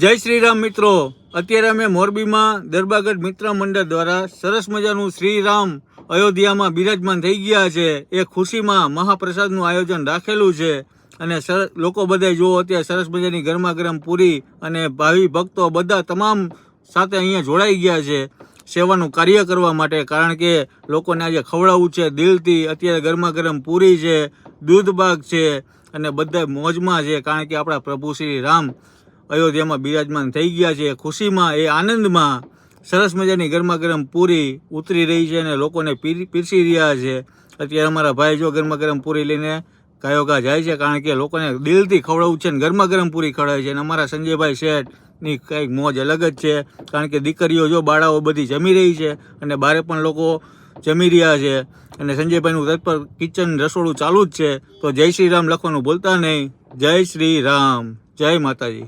જય શ્રી રામ મિત્રો. અત્યારે અમે મોરબીમાં દરબાગઢ મિત્ર મંડળ દ્વારા સરસ મજાનું શ્રી રામ અયોધ્યામાં બિરાજમાન થઈ ગયા છે. એ ખુશીમાં મહાપ્રસાદનું આયોજન રાખેલું છે. અને લોકો બધા જુઓ, અત્યારે સરસ મજાની ગરમા ગરમ પૂરી અને ભાવિ ભક્તો બધા તમામ સાથે અહીંયા જોડાઈ ગયા છે સેવાનું કાર્ય કરવા માટે. કારણ કે લોકોને આજે ખવડાવવું છે, દિલથી. અત્યારે ગરમા ગરમ પૂરી છે, દૂધબાગ છે અને બધા મોજમાં છે. કારણ કે આપણા પ્રભુ શ્રી રામ અયોધ્યામાં બિરાજમાન થઈ ગયા છે. ખુશીમાં એ આનંદમાં સરસ મજાની ગરમા ગરમ પૂરી ઉતરી રહી છે અને લોકોને પીર- પીરસી રહ્યા છે. અત્યારે અમારા ભાઈ જો ગરમા ગરમ પૂરી લઈને કાયોગા જાય છે કારણ કે લોકોને દિલથી ખવડાવવું છે ને ગરમા ગરમ પૂરી ખવડાવે છે અને અમારા સંજયભાઈ શેઠની કંઈક મોજ અલગ જ છે કારણ કે દીકરીઓ જો બાળાઓ બધી જમી રહી છે અને બારે પણ લોકો જમી રહ્યા છે અને સંજયભાઈનું તત્પર કિચન રસોડું ચાલુ જ છે. તો જય શ્રી રામ લખવાનું ભૂલતા નહીં. જય શ્રી રામ. જય માતાજી.